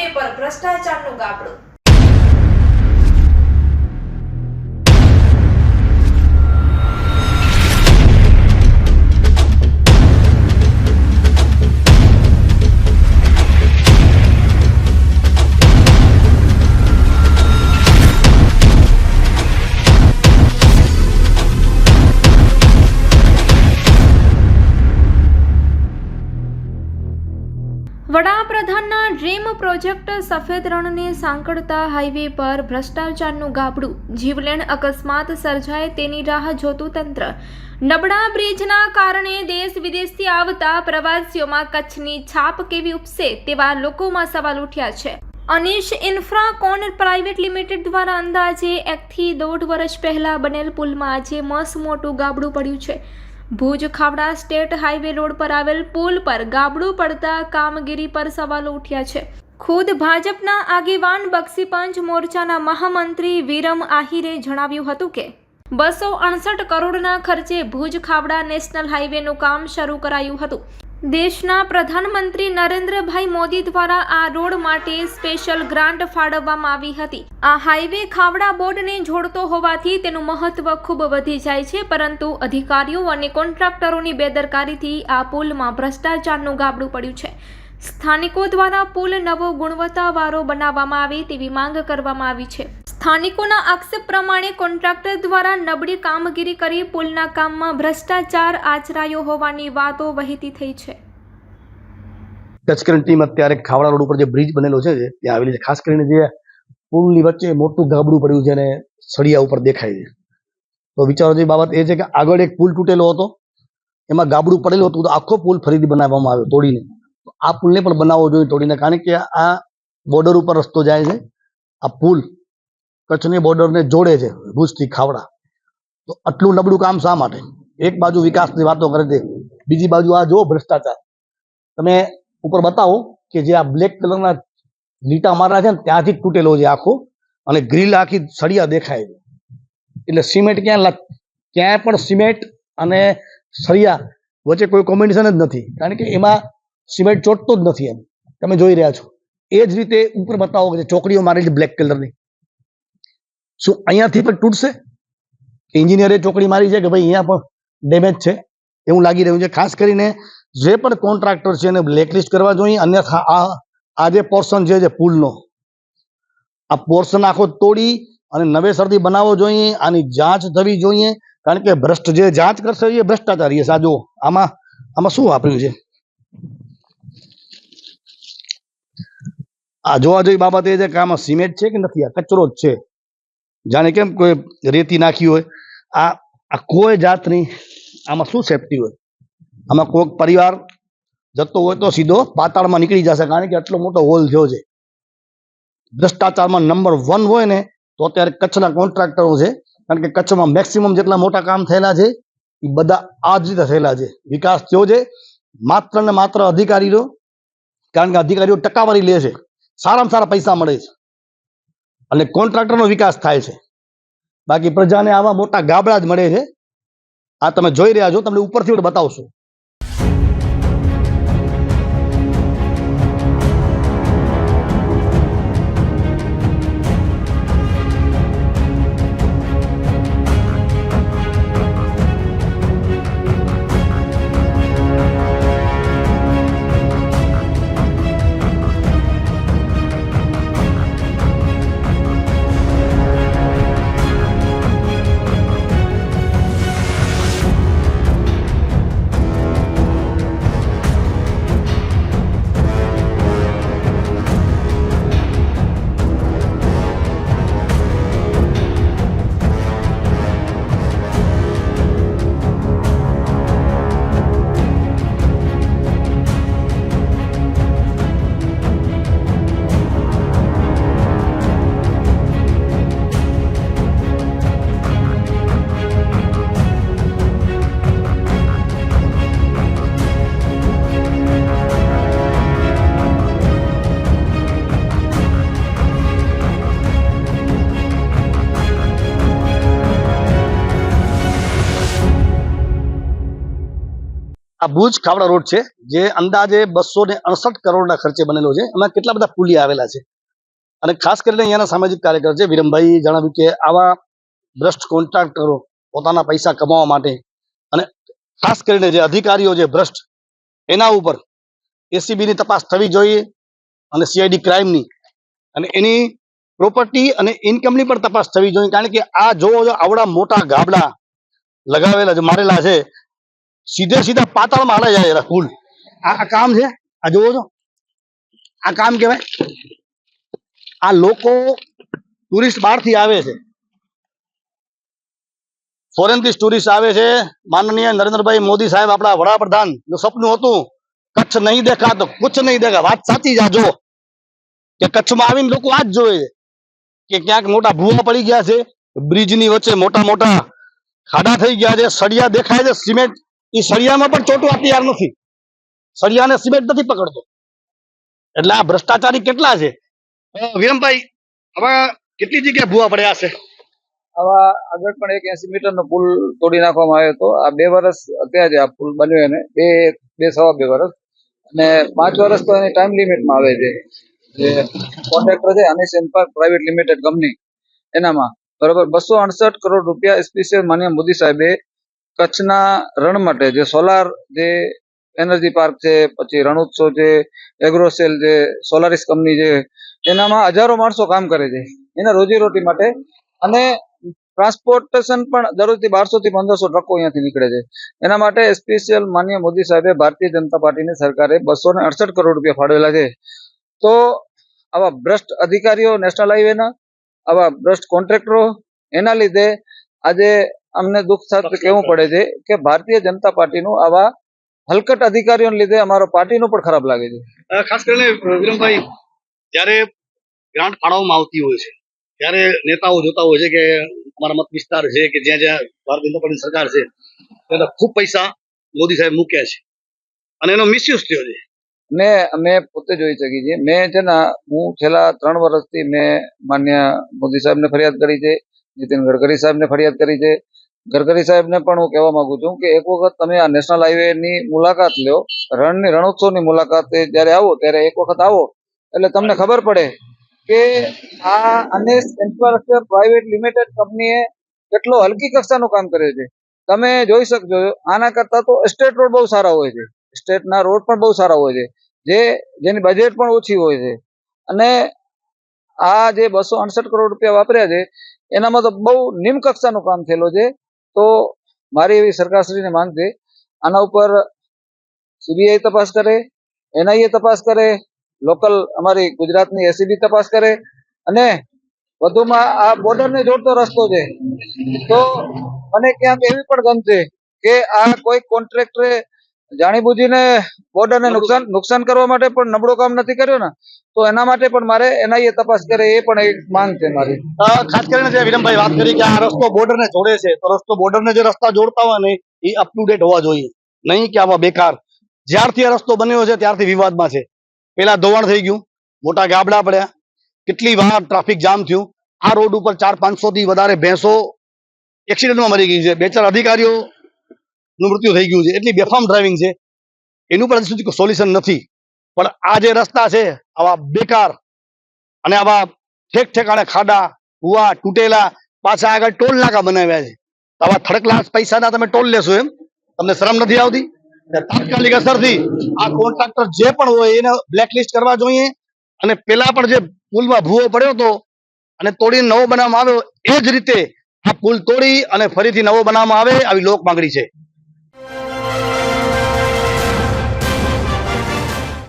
Highway પર ભ્રષ્ટાચારનું ગાબડું. વડાપ્રધાનના dream project સફેદ રણને સાંકળતા હાઈવે પર ભ્રષ્ટાચારનું ગાબડું. જીવલેણ અકસ્માત સર્જાય તેની રાહ જોતું તંત્ર. નબળા બ્રિજના કારણે દેશ વિદેશથી આવતા પ્રવાસીઓમાં કચ્છની છાપ કેવી ઉપસે તેવા લોકોમાં સવાલ ઉઠ્યા છે. અનિશ ઇન્ફ્રાકોન પ્રાઇવેટ લિમિટેડ દ્વારા અંદાજે એકથી દોઢ વર્ષ પહેલા બનેલ પુલમાં આજે મસ મોટું ગાબડું પડ્યું છે. Bhuj Khavda state highway road પર આવેલ પુલ પર ગાબડું પડતા કામગીરી પર સવાલો ઉઠ્યા છે. ખુદ ભાજપના આગેવાન બક્ષીપંચ મોરચાના મહામંત્રી વિરમ આહિરે જણાવ્યું હતું કે, બસો અડસઠ કરોડના ખર્ચે ભુજ ખાવડા નેશનલ હાઈવેનું કામ શરૂ કરાયું હતું. દેશના પ્રધાનમંત્રી નરેન્દ્રભાઈ મોદી દ્વારા આ રોડ માટે સ્પેશિયલ ગ્રાન્ટ ફાળવવામાં આવી હતી. આ હાઈવે ખાવડા બોર્ડને જોડતો હોવાથી તેનું મહત્વ ખૂબ વધી જાય છે, પરંતુ અધિકારીઓ અને કોન્ટ્રાક્ટરોની બેદરકારીથી આ પુલમાં ભ્રષ્ટાચારનું ગાબડું પડ્યું છે. સ્થાનિકો દ્વારા પુલ નવો ગુણવત્તાવાળો બનાવવામાં આવે તેવી માંગ કરવામાં આવી છે. સ્થાનિકોના આક્ષેપ પ્રમાણે કોન્ટ્રાક્ટર દ્વારા નબળી કામગીરી કરી પુલના કામમાં ભ્રષ્ટાચાર આચરાયો હોવાની વાતો વહેતી થઈ છે. કચકરણ ટીમ અત્યારે ખાવડા રોડ ઉપર જે બ્રિજ બનેલો છે ત્યાં આવેલી છે, ખાસ કરીને જે પુલની વચ્ચે મોટું ગાબડું પડ્યું છે અને સળિયા ઉપર દેખાય છે. તો વિચારો જે બાબત એ છે કે આગળ એક પુલ તૂટેલો હતો, એમાં ગાબડું પડેલું હતું, તો આખો પુલ ફરીથી બનાવવામાં આવ્યો તોડીને. આ પુલને પણ બનાવવો જોઈએ તોડીને, કારણ કે આ બોર્ડર ઉપર રસ્તો જાય છે, આ પુલ કચ્છની બોર્ડરને જોડે છે, ભુજથી ખાવડા. તો આટલું નબળું કામ શા માટે? એક બાજુ વિકાસની વાતો કરે છે, બીજી બાજુ આ જો ભ્રષ્ટાચાર. તમે ઉપર બતાવો કે જે આ બ્લેક કલરના લીટા મારા છે ને, ત્યાંથી તૂટેલો છે આખો, અને ગ્રીલ આખી સળિયા દેખાય છે. એટલે સિમેન્ટ ક્યાં ક્યાંય પણ સિમેન્ટ અને સળિયા વચ્ચે કોઈ કોમ્બિનેશન જ નથી. કારણ કે એમાં સિમેન્ટ ચોટતો જ નથી એમ. તમે જોઈ રહ્યા છો. એ જ રીતે ઉપર બતાવો કે ચોકડીઓ છે બ્લેક કલરની. શું અહીંયાથી પણ તૂટશે? એન્જિનિયરે ચોકડી મારી છે કે ભાઈ અહીંયા પણ ડેમેજ છે? એવું લાગી રહ્યું છે. ખાસ કરીને જે પણ કોન્ટ્રાક્ટર છે એને બ્લેકલિસ્ટ કરવા જોઈએ. અન્યથા આ આ જે પોર્શન છે જે પુલનો, આ પોર્શન આખો તોડી અને નવેસરથી બનાવવો જોઈએ. આની જાંચ થવી જોઈએ. કારણ કે ભ્રષ્ટ જે જાંચ કરશે એ ભ્રષ્ટાચારી હશે આમાં આમાં શું વાપર્યું છે? આ જોવા જેવી બાબત એ છે કે આમાં સિમેન્ટ છે કે નથી? આ કચરો જ છે. જાણે કેમ કોઈ રેતી નાખી હોય? આ આ કોઈ જાતની આમાં શું સેફટી હોય? આમાં કોઈક પરિવાર જતો હોય તો સીધો પાતાળમાં નીકળી જશે, કારણ કે આટલો મોટો હોલ થયો છે. ભ્રષ્ટાચારમાં નંબર વન હોય ને, તો અત્યારે કચ્છના કોન્ટ્રાક્ટરો છે, કારણ કે કચ્છમાં મેક્સિમમ જેટલા મોટા કામ થયેલા છે, એ બધા આ જ રીતે થયેલા છે. વિકાસ થયો છે, માત્ર ને માત્ર અધિકારીઓ, કારણ કે અધિકારીઓ ટકાવારી લે છે. સારામાં સારા પૈસા મળે છે. અને કોન્ટ્રાક્ટરનો વિકાસ થાય છે. બાકી પ્રજાને આવા મોટા ગાબડા જ મળે છે. આ તમે જોઈ રહ્યા છો, તમને ઉપરથી બતાવશું. આ ભુજ ખાવડા રોડ છે, જે અંદાજે બસો ને અડસઠ કરોડના ખર્ચે બનેલો છે. એમાં કેટલા બધા પુલિયા આવેલા છે? અને ખાસ કરીને અહીંયાના સામાજિક કાર્યકર છે, વિરમભાઈ જણાવ્યું કે આવા ભ્રષ્ટ કોન્ટ્રાક્ટરો પોતાના પૈસા કમાવા માટે અને ખાસ કરીને જે અધિકારીઓ છે ભ્રષ્ટ, એના ઉપર એસીબીની તપાસ થવી જોઈએ અને સીઆઈડી ક્રાઇમની અને એની પ્રોપર્ટી અને ઇન્કમની પણ તપાસ થવી જોઈએ. કારણ કે આ જો આવડા મોટા ગાબડા લગાવેલા જે મારેલા છે સીધે સીધા પાતાળમાં હાલે જાય ફૂલ આ કામ છે આ જોવો છો આ કામ કહેવાય આ લોકો ટુરિસ્ટ બહારથી આવે છે ફોરેનથી ટુરિસ્ટ આવે છે માનનીય નરેન્દ્રભાઈ મોદી સાહેબ આપણા વડાપ્રધાનનું સપનું હતું કચ્છ નહીં દેખા તો કુછ નહીં દેખા વાત સાચી જ આ જો કે કચ્છમાં આવીને લોકો આ જ જોવે છે કે ક્યાંક મોટા ભૂવા પડી ગયા છે બ્રિજની વચ્ચે મોટા મોટા ખાડા થઈ ગયા છે સળિયા દેખાય છે સિમેન્ટ એ સળિયામાં પણ ચોટવા તૈયાર નથી. સળિયાને સિમેન્ટ નથી પકડતો. એટલે આ ભ્રષ્ટાચારી કેટલા છે? વિરમભાઈ હવે કેટલી જગ્યાએ ભૂવા પડ્યા છે? આવા આગળ પણ એક એસી મીટર નો પુલ તોડી નાખવામાં આવ્યો હતો. આ બે વર્ષ અત્યારે આ પુલ બન્યો એને. બે બે સવા બે વર્ષ અને પાંચ વર્ષ તો એની ટાઈમ લિમિટમાં આવે છે. જે કોન્ટ્રાક્ટર છે અનિશ એમ્પાર પ્રાઇવેટ લિમિટેડ કંપની એનામાં બરોબર બસો અડસઠ કરોડ રૂપિયા સ્પેશિયલ માન્ય મોદી સાહેબે કચ્છના રણ માટે જે સોલાર જે એનર્જી પાર્ક છે, પછી રણોત્સવ છે એગ્રોસેલ છે સોલારિસ કંપની છે, એનામાં હજારો માણસો કામ કરે છે. એના રોજીરોટી માટે અને ટ્રાન્સપોર્ટેશન પણ દરરોજથી બારસો થી પંદરસો ટ્રકો અહીંયાથી નીકળે છે. એના માટે સ્પેશિયલ માન્ય મોદી સાહેબે ભારતીય જનતા પાર્ટીની સરકારે બસો ને અડસઠ કરોડ રૂપિયા ફાળવેલા છે. તો આવા ભ્રષ્ટ અધિકારીઓ નેશનલ હાઈવેના આવા ભ્રષ્ટ કોન્ટ્રાક્ટરો એના લીધે આજે અમને દુઃખ સાથે કહેવું પડે છે કે ભારતીય જનતા પાર્ટીનું આવા હલકટ અધિકારીઓને લીધે અમારો પાર્ટીનું પણ ખરાબ લાગે છે. ખાસ કરીને વિરમભાઈ જ્યારે ગ્રાન્ટ ફાળવવામાં આવતી હોય છે ત્યારે નેતાઓ જોતા હોય છે કે અમારા મત વિસ્તાર છે કે જ્યાં જ્યાં ભારતીય જનતા પાર્ટીની સરકાર છે ત્યાં ખૂબ પૈસા મોદી સાહેબ મૂક્યા છે. અને એનો મિસયુઝ થયો છે. મેં મેં પોતે જોઈ શકી છે. મેં છે ને હું છેલ્લા ત્રણ વર્ષથી મેં માન્ય મોદી સાહેબને ફરિયાદ કરી છે નીતિન ગડકરી સાહેબને ફરિયાદ કરી છે ગડકરી સાહેબને પણ હું કહેવા માંગુ છું કે એક વખત તમે આ નેશનલ હાઈવે ની મુલાકાત લ્યો રણની રણોત્સવની મુલાકાતે જ્યારે આવો, ત્યારે એક વખત આવો. એટલે તમને ખબર પડે કે આ અને ઇન્ફ્રાસ્ટ્રક્ચર પ્રાઇવેટ લિમિટેડ કંપનીએ કેટલો હલકી કક્ષાનું કામ કરે છે. તમે જોઈ શકજો, આના કરતા તો સ્ટેટ રોડ બહુ સારા હોય છે. સ્ટેટના રોડ પણ બહુ સારા હોય છે. જે, જેની બજેટ પણ ઓછી હોય છે. અને આ જે બસો અડસઠ કરોડ રૂપિયા વાપર્યા છે, એનામાં તો બહુ નિમ્ન કક્ષાનું કામ થયેલું છે. તો મારી એવી સરકારશ્રીને માંગ છે. આના ઉપર સીબીઆઈ તપાસ કરે એનઆઈએ તપાસ કરે, લોકલ અમારી ગુજરાતની એસીબી તપાસ કરે અને વધુમાં આ બોર્ડરને જોડતો રસ્તો છે. તો મને ક્યાંક એવી પણ ગમશે કે આ કોઈ કોન્ટ્રાક્ટરે જાણીબુજીને બોર્ડરને નુકસાન નુકસાન કરવા માટે પણ નબળો કામ નથી કર્યો ને તો એના માટે પણ મારે એનઆઈએ તપાસ કરે એ પણ એક માંગ છે મારી. ખાસ કરીને જે વિરમભાઈ વાત કરી કે આ રસ્તો બોર્ડરને જોડે છે તો રસ્તો બોર્ડરને જે રસ્તા જોડતા હોય ને એ અપ ટુ ડેટ હોવા જોઈએ. નહીં કે આવા બેકાર. જ્યારથી આ રસ્તો બન્યો છે ત્યારથી વિવાદમાં છે. પેલા ધોવાણ થઈ ગયું મોટા ગાબડા પડ્યા. કેટલી વાર ટ્રાફિક જામ થયું. આ રોડ ઉપર ચાર પાંચસો થી વધારે ભેંસો એક્સિડન્ટમાં મરી ગઈ છે. બે ચાર અધિકારીઓ નું મૃત્યુ થઈ ગયું છે. એટલી બેફામ ડ્રાઇવિંગ છે. એનું પણ સુધી સોલ્યુશન નથી. પણ આ જે રસ્તા છે, આવા બેકાર અને આવા ઠેક ઠેકાણે ખાડા, કુવા, તૂટેલા, પાછા આગળ ટોલ નાકા બનાવ્યા છે. આવા થર્ડ ક્લાસ પૈસાના તમે ટોલ લેશો એમ, તમને શરમ નથી આવતી? તાત્કાલિક અસરથી આ કોન્ટ્રાક્ટર જે પણ હોય એને બ્લેકલિસ્ટ કરવા જોઈએ. અને પેલા પણ જે પુલમાં ભૂવો પડ્યો હતો અને તોડીને નવો બનાવવામાં આવ્યો, એ જ રીતે આ પુલ તોડી અને ફરીથી નવો બનાવવામાં આવે, આવી લોક માંગણી છે.